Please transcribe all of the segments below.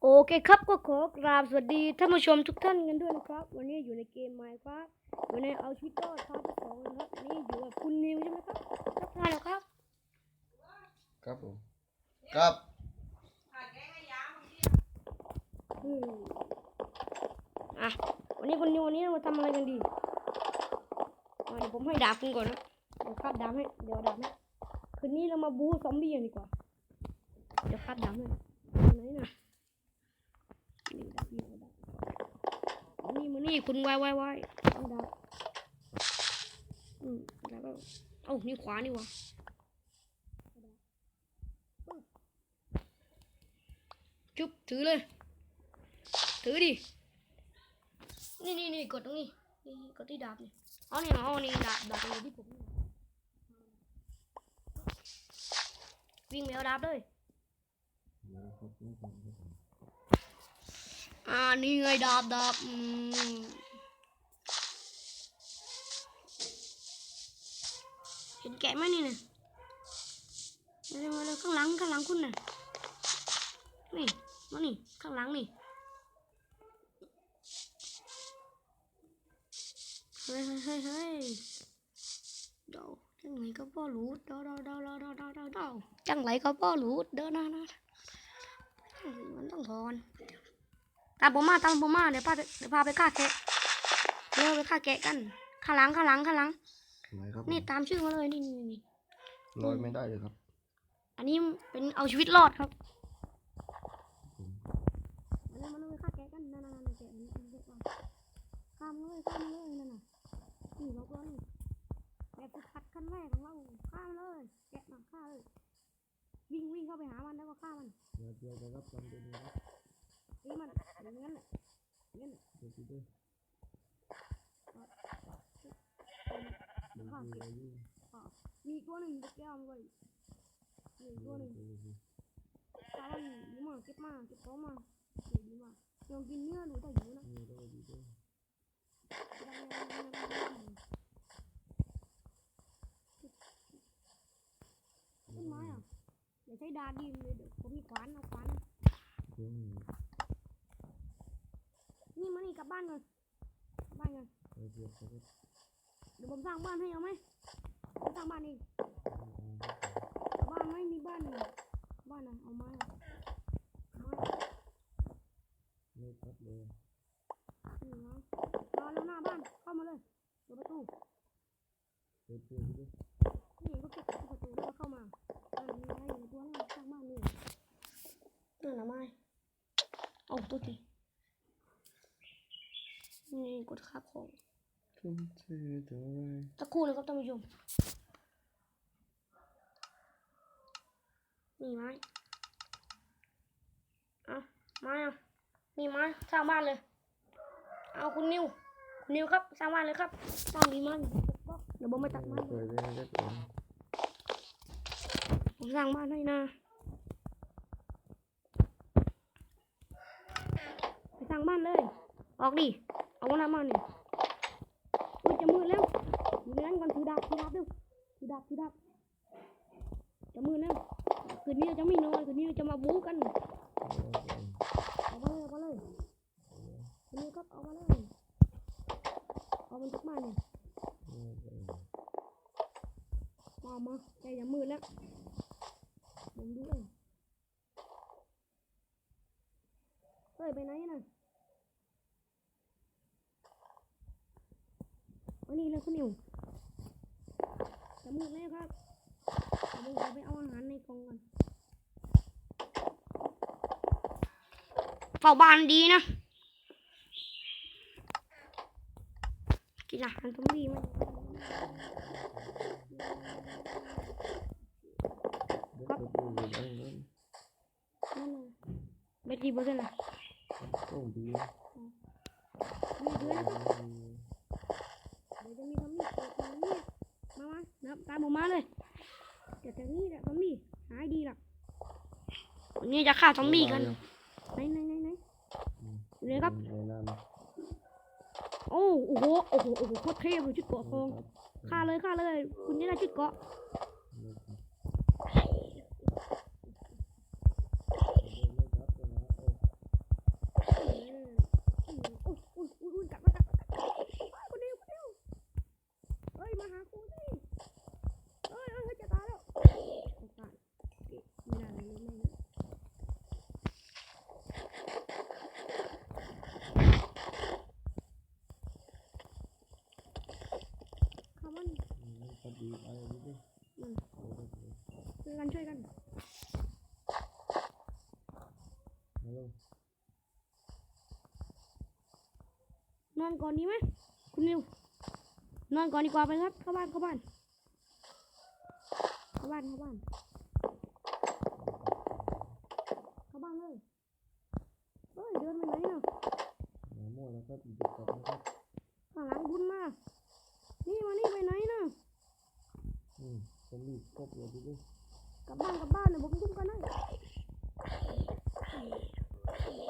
โอเคครับก็ขอกราบสวัสดีท่านผู้ชมทุกท่านกันด้วยนะครับ วันนี้อยู่ในเกมไมค์ครับอยู่ในเอาชีวิตรอดพาร์ทที่สองนะครับวันนี้อยู่กับคุณนิวใช่ไหมครับทักทายแล้วครับ ครับผมครับอืมอะวันนี้คุณนิววันนี้เรามาทำอะไรกันดีอะเดี๋ยวผมให้ดาบคุณก่อนนะเดี๋ยวคาบดาบให้เดี๋ยวดาบให้คืนนี้เรามาบู๊ซอมบี้กันดีกว่าเดี๋ยวคาบดาบให้ ไหนนะนี่ดาบนี่ดาบเอนี่มานี่คุณไวไวไวเอาดาบอืมแล้วก็เอ้านี่ขวานี่วะจุ๊บถือเลย ถือดิ นี่นี่นี่กดตรงนี้นี่กดที่ดาบนี่เอานี่เอานี่ดาบดาบอยู่ที่ผมวิ่งไปเอาดาบเลย À, đi người đạp đạp. kẻ kém ấy nè. Đây đây đây, các lắng, các lắng quân nè. Nè, nó nè, các lắng nè. Hơi hơi hơi hơi. Đâu, chẳng lấy có bò lút, đâu đâu đâu đâu đâu đâu đâu. Chẳng lấy có bò lút, đâu đâu đâu. มันต้องทอนตามผมมาตามผมมาเดี๋ยวพาเดี๋ยวพาไปฆ่าแกะเร็วไปฆ่าแกะกันข้างหลังข้างหลังข้างหลังนี่ตามชื่อมาเลยนี่นี่นี่ลอยไม่ได้เลยครับ อันนี้เป็นเอาชีวิตรอดครับมาเลยมาเลยฆ่าแกะกันนั่นนั่นนั่นแกะนี่เด็มาข้ามเลยข้ามเลยนั่นน่ะนี่เราก็นี่แบบพัดขั้นแรกของเราข้ามเลย แกะมาฆ่าเลย วิ่งวิ่งเข้าไปหามันแล้วก็ฆ่ามันเดี๋ยวเดี๋ยวจะรับจำเป็นนะครับตีมันอย่างนั้นแหละอย่างนั้นแหละเดี๋ยวจะได้ฆ่าเก็บอะมีอีกตัวหนึ่งเด็กแก้วมันไว้มีอีกตัวหนึ่งฆ่ามันดีมากเก็บมาเก็บของมาเดี๋ยวดีมากลองกินเนื้อดูแต่หิวนะ นี่ได้ดีด้วย ต้นไม้อะอย่า ใช้ดาดีเลยเดี๋ยวผมมีขวานเอาขวานนะอืมนี่มานี่กลับบ้านก่อนกลับบ้านก่อนเดี๋ยวเดี๋ยวครับเดี๋ยวผมสร้างบ้านให้เอาไหมผมสร้างบ้านเองเอาบ้านไหมมีบ้านอยู่บ้านอะเอาไม้อะเอาไม้ไม่พัดเลยนี่นะมาแล้วหน้าบ้านเข้ามาเลยเปิดประตูเดี๋ยวเดี๋ยวเดี๋ยวนี่ก็ปิดประตูแล้วก็เข้ามาอ่ามีอะไรอยู่ในตัวเราสร้างบ้านนี่นั่นน่ะไม้เอาตัวทีนี่กดคาบของทุ่มเทเท่าไรตะครู่นะครับท่านผู้ชมนี่ไม้เอาไม้เอานี่ไม้สร้างบ้านเลย เอาคุณนิวคุณนิวครับสร้างบ้านเลยครับสร้างดีมากเดี๋ยวผมไปตัดไม้เปิดได้ได้ก่อนผมสร้างบ้านให้นะ ไปสร้างบ้านเลย ออกดิ เอาหน้าบ้านนี่อุ้ยจะมืดแล้วอยู่ในนั้นก่อนถือดาบถือดาบเร็วถือดาบถือดาบจะมืดแล้วคืนนี้เราจะไม่นอนคืนนี้เราจะมาบู๊กันเอามาเลยเอามาเลยคืนนี้ก็เอามาเลยเอามันทุกบ้าเนี่ยมามาใจอย่ามืดแล้วผมดูเอ เฮ้ยไปไหนน่ะวันนี้เลยคุณนิวจะมืดแล้วครับเดี๋ยไปเอาอาหารในกองก่อนเฝ้าบ้านดีนะ กินอาหารตรงนี้มันครับไม่ดีเบอร์เท่ไร มาเลยเดี๋ยวจากนี้แหละซอมบี้หายดีหรอกวันนี้จะฆ่าซอมบี้กันไหนไหนไหนไหนเลยครับโอ้โอ้โห โอ้โห โอ้โห โคตรเท่เลยชุดเกาะทอง ฆ่าเลยฆ่าเลย คุณจะได้ชุดเกาะ กันช่วยกันมาลงนอนก่อนดีไหมคุณนิวนอนก่อนดีกว่าไปครับเข้าบ้านเข้าบ้านเข้าบ้านเข้าบ้านเข้าบ้านเลยเฮ้ยเดินไปไหนเนาะหาหม้อแล้วครับเด็กกลับนะครับข้างหลังบุญมานี่มานี่ไปไหนเนาะอืมผมรีบครบเลยดิเว้ย กลับบ้านกลับบ้านเดี๋ยวผมคุ้มกันให้ก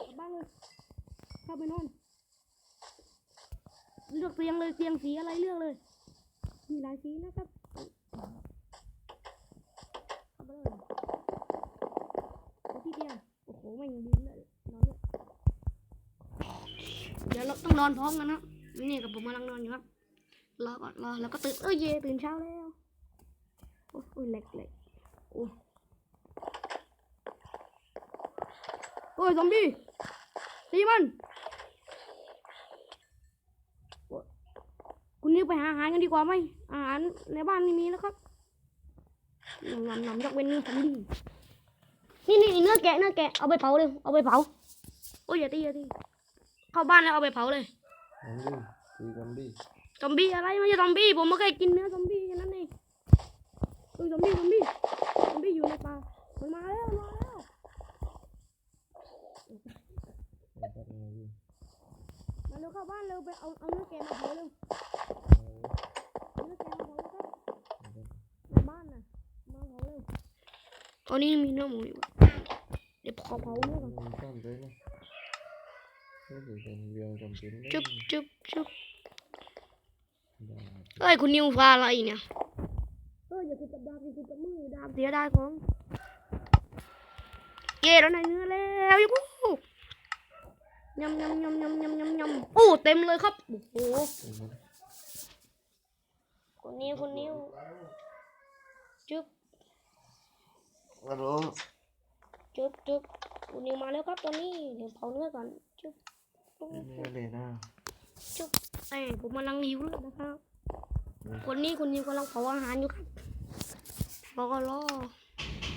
ลับบ้านเลยเข้าไปนอนเลือกเตียงเลยเตียงสีอะไรเลือกเลย มีหลายสีนะครับเข้าไปเลยไปที่เตียงโอ้โหไม่ยังบินเลยนอนเลยเดี๋ยวเราต้องนอนพร้อมกันนะนี่กับผมกำลังนอนอยู่ครับรอก่อนรอแล้วก็ตื่นเอ้ยเย่ตื่นเช้าแล้วโอ้ยเล็กเล็ก โอ้ยโอ้ยซอมบี้ตีมันโอ๊ยคุณนิวไปหาอาหารกันดีกว่าไหมอาหารในบ้านไม่มีแล้วครับนำนำนำยกเว้นเนื้อซอมบี้นี่นี่เนื้อแกะเนื้อแกะเอาไปเผาเลยเอาไปเผาโอ้ยอย่าตีอย่าตีเข้าบ้านแล้วเอาไปเผาเลยน้องดิตีกันดิซอมบี้อะไรไม่ใช่ซอมบี้ผมไม่เคยกินเนื้อซอมบี้แค่นั้นเองเฮ้ยซอมบี้ซอมบี้ซอมบี้อยู่ ในป่ามันมาแล้วมาแล้วมาเร็วเข้าบ้านเร็วไปเอาเอาเนื้อแกมาเผาเร็วเอาเนื้อแกมาเผาแล้วครับเอาไปในบ้านน่ะมาเผาเร็วตอนนี้มีเนื้อหมูอยู่เดี๋ยวขอเผาเนื้อก่อนมันซ่อนเลยนะไม่ได้เป็นเรื่อนจุ๊บจุ๊บจุ๊บเอ้ยคุณนิวฟ้าอะไรเนี่ย อ้ยอย่าคุณจับดาบอย่าคุณจับมือดาบเสียดายของ เย่แล้วในเนื้อแล้วยูฮูยำยำยำยำยำยำยำโอ้เต็มเลยครับโอ้โหเอามาคนนี้คนนี้จุ๊บฮัลโหลจุ๊บจุ๊บคนนี้มาแล้วครับตอนนี้เดี๋ยวเผาเนื้อก่อนจุ๊บจุ๊บไม่เลยนะจุ๊บไอ้ผมกำลังหิวเลือดนะครับคนนี้คนนี้กำลังเผาอาหารอยู่ครับ รอรอ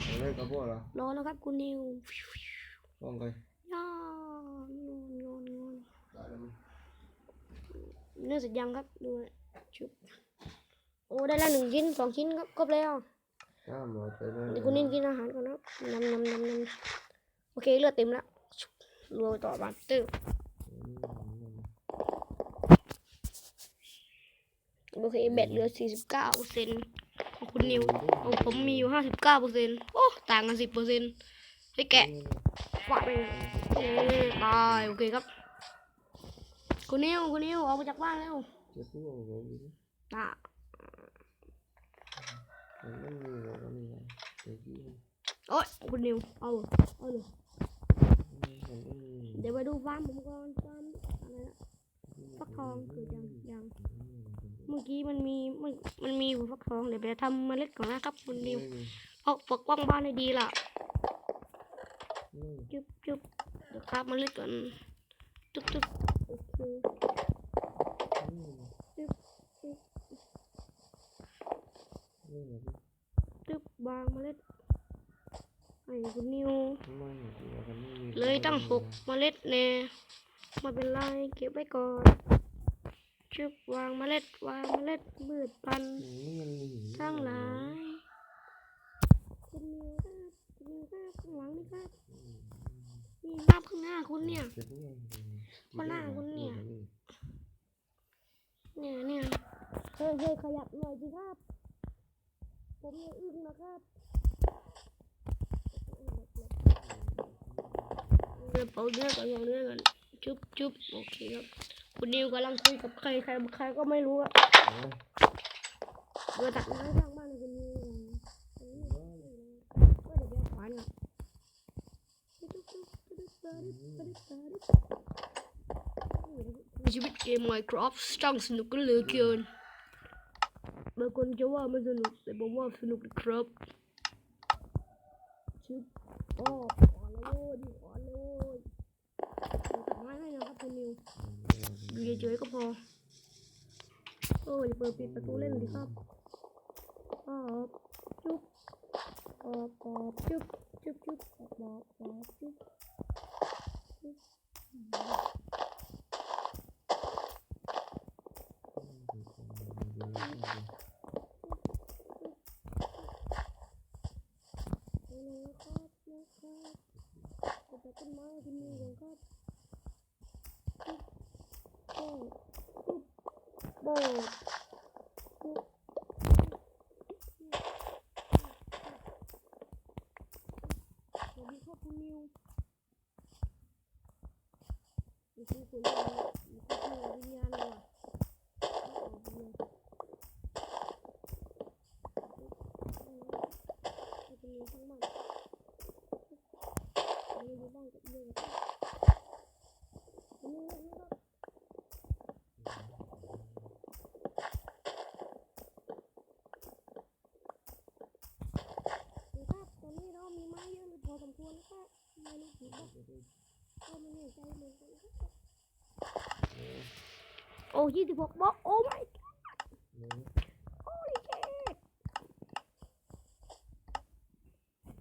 เอาเลยกับพวกเหรอรอนะครับคุณนิวลองไปย่านอนนอนนอนได้แล้วมั้ยเนื้อเสร็จยังครับดูนะจุ๊บโอ้ได้แล้วหนึ่งชิ้นสองชิ้นครับครบแล้วก้ามหมดไปเลยเดี๋ยวคุณนิวกินอาหารก่อนนะนำนำนำนำโอเคเลือดเต็มแล้วรัวต่อบาตเตอร์อืมโอเคแบตเหลือ49เปอร์เซ็นต์ คุณนิวของผมมีอยู่59เปอร์เซ็นต์โอ้ต่างกัน10เปอร์เซ็นต์เฮ้ยแกะฟาดไปเลยโอ้ยตายโอเคครับ คุณนิวคุณนิวออกมาจากบ้านแล้วจะพูดอะไรดีนะตามันไม่มีอะไรแล้วนี่นะเดี๋ยวพี่โอ้ยคุณนิวเอาเอาเลยมันไม่มีเดี๋ยวไปดูฟาร์มผมก่อนฟาร์มอะไรนะฟักทองเกิดยังยัง เมื่อกี้มันมีมันมันมีอยู่ฟักทองเดี๋ยวไปทำเมล็ดก่อนนะครับ คุณนิวไม่มีเอาปกป้องบ้านให้ดีล่ะไม่มีจุ๊บจุ๊บเดี๋ยวครับมาเล่นก่อนจุ๊บจุ๊บโอเคไม่มีจุ๊บจุ๊บไม่มีจุ๊บบางเมล็ดให้คุณนิวไม่มีตัวกันไม่มีเลยตั้งหกเมล็ดแน่ไมาเป็นไรเก็บไว้ก่อน จุ๊บวางเมล็ดวางเมล็ดมืดพันนี่มันมีทั้งหลายคุณนิวครับคุณนิวครับข้างหลังนี่ครับนี่ครับข้างหน้าคุณเนี่ยเจ็บไม่ยังคนหน้าคุณเนี่ยเนี่ยเนี่ยเฮ้ยเฮ้ยขยับหน่อยสิครับ ผมเนี่ยอึ้งนะครับเดี๋ยวเป่าเนื้อก่อนอย่างเนื้อก่อนจุ๊บจุ๊บโอเคครับ คุณนิวกำลังคุยกับใครใครใครก็ไม่รู้อะเดี๋ยวตัดไม้ข้างบ้านเลยคุณนิวก็เดี๋ยวเดี๋ยวขวานก่อนชีวิตเกม Minecraft ช่างสนุกกันเหลือเกินบางคนจะว่าไม่สนุกแต่ผมว่าสนุกนะครับชิบอ๋อขอแล้วโว้ยดิขอแล้วโว้ยตัดไม้ให้นะครับคุณนิว อยู่เฉยๆก็พอ โอ้ยเปิดปิดประตูเล่นดิครับครับจุ๊บปอบปอบจุ๊บจุ๊บจุ๊บปอบปอบปอบจุ๊บจุ๊บเอาเลยครับนะครับเอาไปต้นไม้ที่มีก่อนครับ จุ๊บจุ๊บโบ้จุ๊บ สวัสดีครับคุณนิวนี่คือคุณนิวนี่คือคุณวิญญาณเลยว่ะเอาวิญญาณให้คุณนิวทั้งมันคุณนิวอยู่บ้านกับเรื่องกับคุณนิวนะครับนี่ครับตอนนี้เรามีไม้เยอะ มันะครับไม่รู้กี่บล็อกก็ไม่แน่ใจมันโอ้ยี่สิบหกบล็อกโอ้ my god holy shit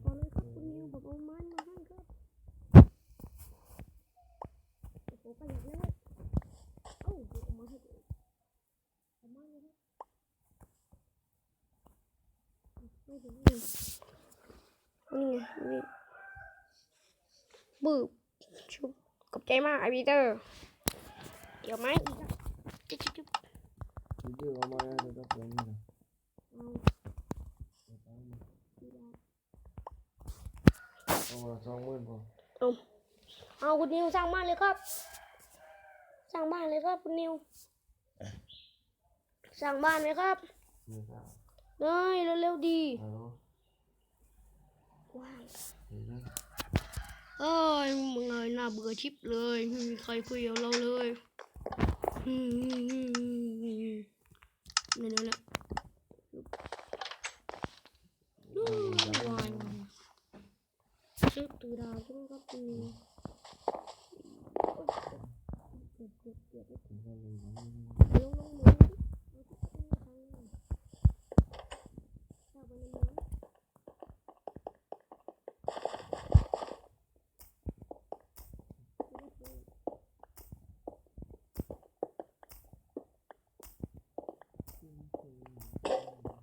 ขอเลยครับคุณนิวผมเอาไม้มาให้ครับโอ้โหประหยัดแล้วเว้ยเอ้าเดี๋ยวเอามาให้ดูเอาไม้เลยครับไม่ถึงไม่ถึงนี่ไงนี่ บึ้บชุบขอบใจมากไอพีเตอร์ เดี๋ยวไหมจุ๊บจุ๊บจุ๊บ Video เอามาแล้วก็เป็นนี่นะเอามาสองหมื่นพอเอาคุณนิวสร้างบ้านเลยครับ สร้างบ้านเลยครับคุณนิวสร้างบ้านเลยครับได้เร็วๆดีว้าว เอ้ยมึงเอ้ยน่าเบื่อชิปเลยไม่มีใครคุยกับเราเลยอืมเนี่ยเนี่ยเนี่ยอู้ววายซึกตือดาวใช่ไหมครับคุณนิวเก็บเก็บเก็บเก็บถึงขั้นเลยนะลงลงเหมือนเอาทุกคนมาทางนี้เข้าไปในเมือง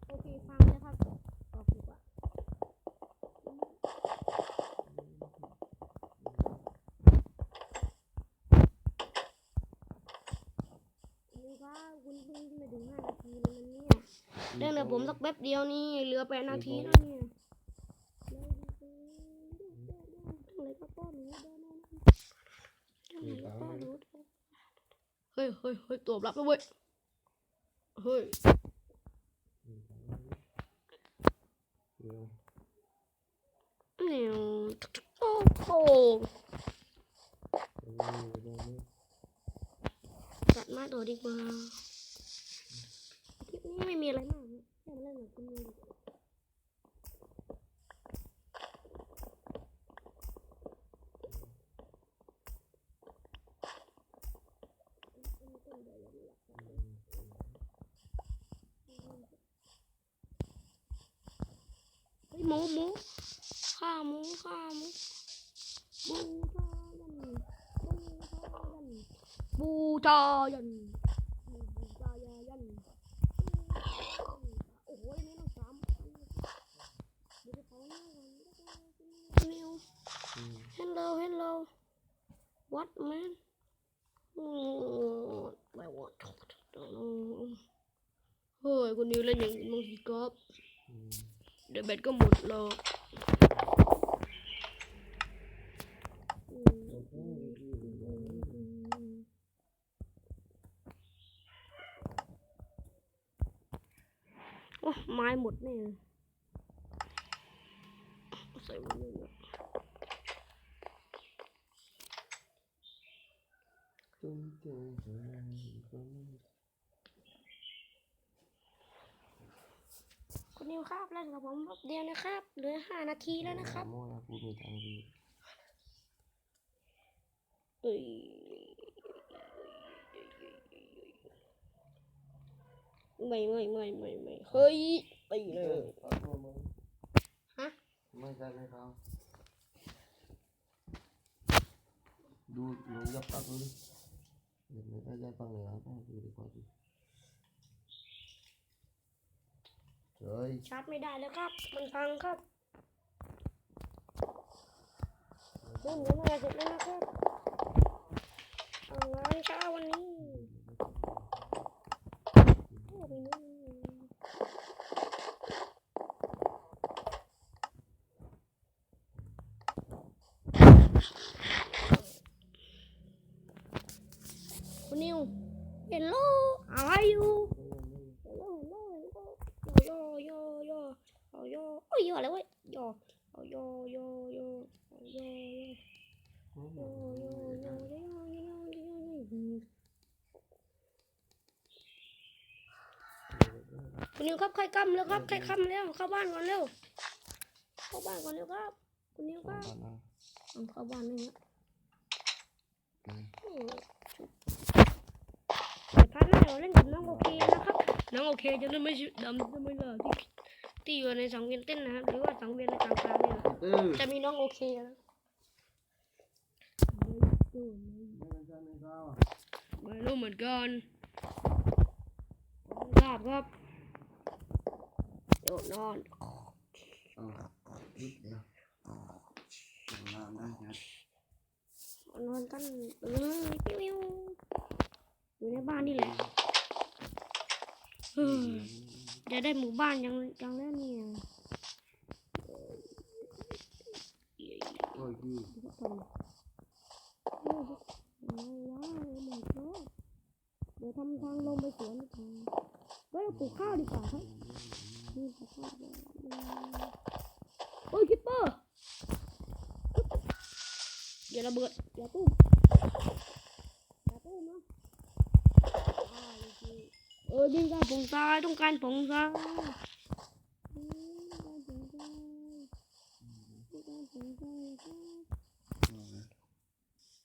โอเคฟังเลยครับออกดีกว่านี่ครับคุณเพิ่งมาถึงห้านาทีเลยนะเนี่ย เรื่องเดี๋ยวผมสักแป๊บเดียวนี่เหลือแปดนาทีแล้วเนี่ยเร็วดีเกินเร็วเร็วเร็วทำอะไรก็ป้อนหนูเดินเอานะทำอะไรก็ป้อนหนูเดินเฮ้ยเฮ้ยเฮ้ยตัวรับแล้วเว้ย เฮ้ยเดี๋ยวเนี่ยโอ้โหเอาไว้เดี๋ยวนี้จัดมาตัวดีกว่าคลิปนี้ไม่มีอะไรมาก นะแค่มาเล่นกับคุณนิวดีกว่า what man อืมไม่ว่าเฮ้ยคุณนิวเล่นอย่างมังสิครับเดี๋ยวแบตก็หมดแล้วอืมเอาไว้ดีๆเดี๋ยวนี้โอ้ไม้หมดแน่ใส่ไว้เลยนะ ตุ้มเตี้ยเฮ้ยก็ไม่ คุณนิวครับเล่นกับผมแป๊บเดียวนะครับเหลือห้านาทีแล้วนะครับโมนะกูมีตังค์ดีเอ้ยไม่ไม่ไม่ไม่ไม่เฮ้ยตีเลยเอาตัวมาฮะไม่ใช่ไม่ครับดูลงยับปักเลย เดี๋ยวไม่ได้ยับปักเลยครับดูดีกว่าดีเฮ้ยชาร์จไม่ได้แล้วครับ มันพังครับเรื่องนี้มาเสร็จแล้วนะครับเอาไว้เช้าวันนี้โอ้ไปนู่ คุณนิวครับใครกำแล้วครับใครคำแล้วเข้าบ้านก่อนเร็วเข้าบ้านก่อนเร็วครับคุณนิวครับเอาเข้าบ้านนี่นะอืมเดี๋ยวพาร์ทหน้าเราเล่นกับน้องโอเคนะครับน้องโอเคจะเล่นไม่ชุดดำจะไม่ล่ะที่ที่อยู่ในสังเวียนเต้นนะครับหรือว่าสังเวียนในกลางกลางเนี่ยนะตื้อจะมีน้องโอเคนะไม่ใช่ไม่ครับไม่รู้เหมือนกันทราบครับ เดี๋ยวนอนอ๋อนิดเดียวน้ำได้ครับนอนกันเออปิ้วๆอยู่ในบ้านนี่แหละเออจะได้หมู่บ้านยังยังแล้วเนี่ยโอ้ยพี่ทุกคนโอ้โหว้าวหมดเลยเดี๋ยวทำทางลงไปสวนดีกว่าเฮ้ยเราปลูกข้าวดีกว่าครับ Ôi, Keeper. Giờ là bượt Giờ tung Giờ tung nữa Ôi đi ra phòng ra Trong can phòng ra. Hãy subscribe cho kênh Ghiền Mì Gõ Để không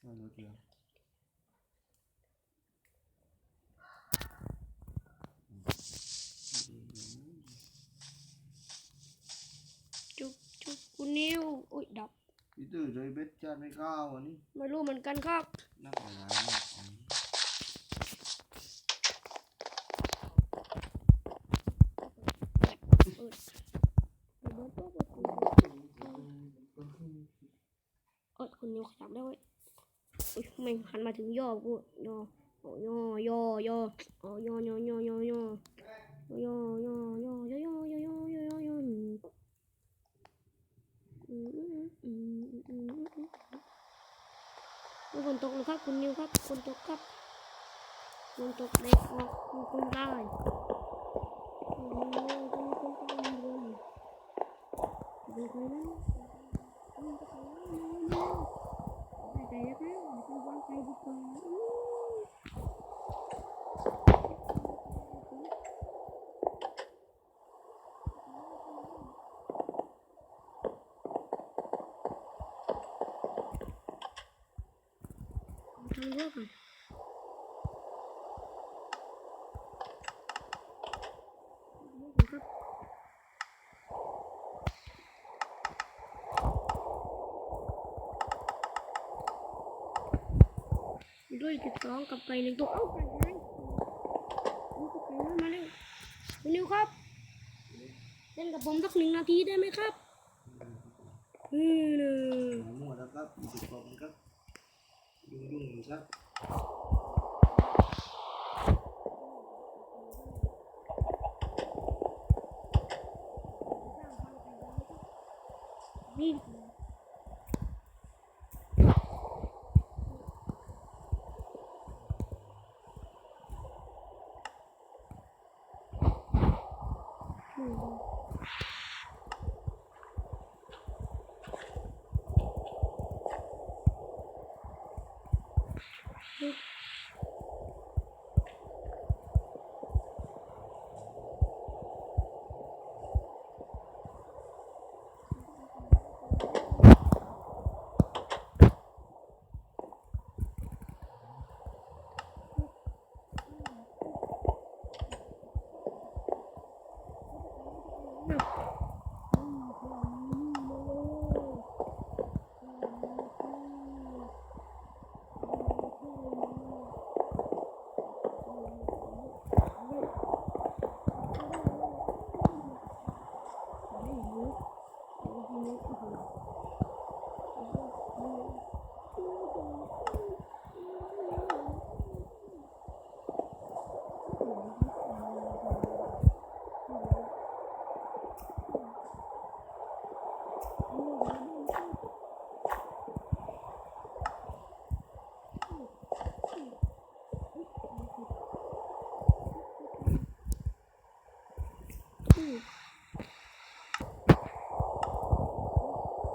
bỏ lỡ những นิว อุ้ยดับพี่ตื้อใจเบ็ดจานไม่เข้าวอันนี้ไม่รู้เหมือนกันครับ นักหนาเนี่ยเปิดเปิดตัวเปิดตัวเอ้ยคุณนิวขยับได้เว้ยอุ้ยแม่งหันมาถึงย่อกูย่อโอ้ย่อย่อย่อโอ้ย่อย่อย่อย่อย่อย่อย่อย่อย่อย่อย่ มีคนตกนะครับคุณนิวครับคนตกครับคนตกเด็กออกมีคนตายดีไปนะไปใจนะครับไปวางไปดีกว่า ด้วยสิบสองกับไปหนึ่งตัวเอ้าไก่ไหนนี่ก็ได้มาเร็วคุณนิวครับ เล่นกับผมสักหนึ่งนาทีได้ไหมครับอืมเนอะหมูหมดแล้วครับอีกสิบกว่าครับยุ่งยุ่งครับ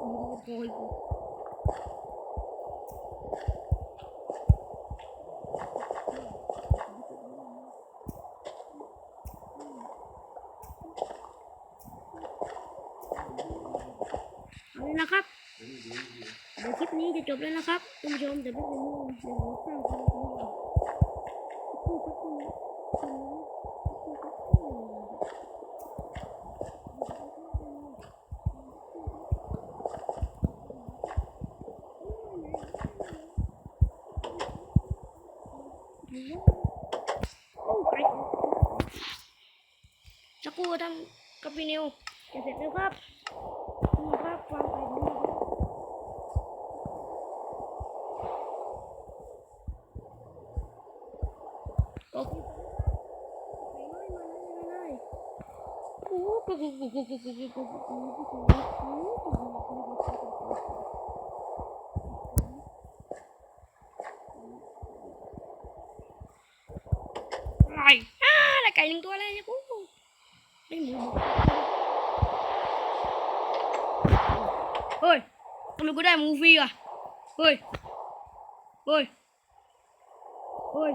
Oh, Boy. นะครับเดี๋ยวคลิปนี้จะจบแล้วนะครับท่านผู้ชมแต่ไม่เป็นไรเดี๋ยวผมสร้างคลิปนี้คู่ครับคู่สักครู่ทำกับวินิวจะเสร็จแล้วครับ Rồi, à, là cày lên tôi lên nha cú. Đây mùi bột. Ôi, con có đây movie à. Ôi. Ôi. Ôi.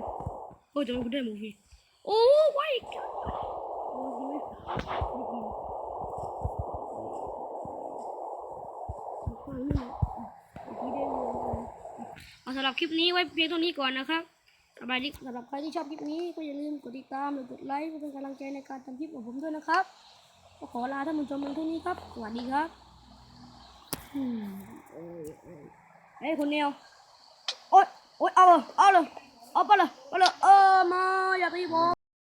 Ôi, tụi nó có đây movie. Oh my god. สำหรับคลิปนี้ไว้เพียงเท่านี้ก่อนนะครับสบายดีสำหรับใครที่ชอบคลิปนี้ก็อย่าลืมกดติดตามหรือกดไลค์เพื่อเป็นกำลังใจในการทำคลิปของผมด้วยนะครับ ก็ขอลาท่านผู้ชมเพียงเท่านี้ครับ สวัสดีครับเฮ้ยคนเดียวโอ๊ยโอ๊ยเอาเลยเอาเลยเอาไปเลยไปเลยเออมาอย่าตีผม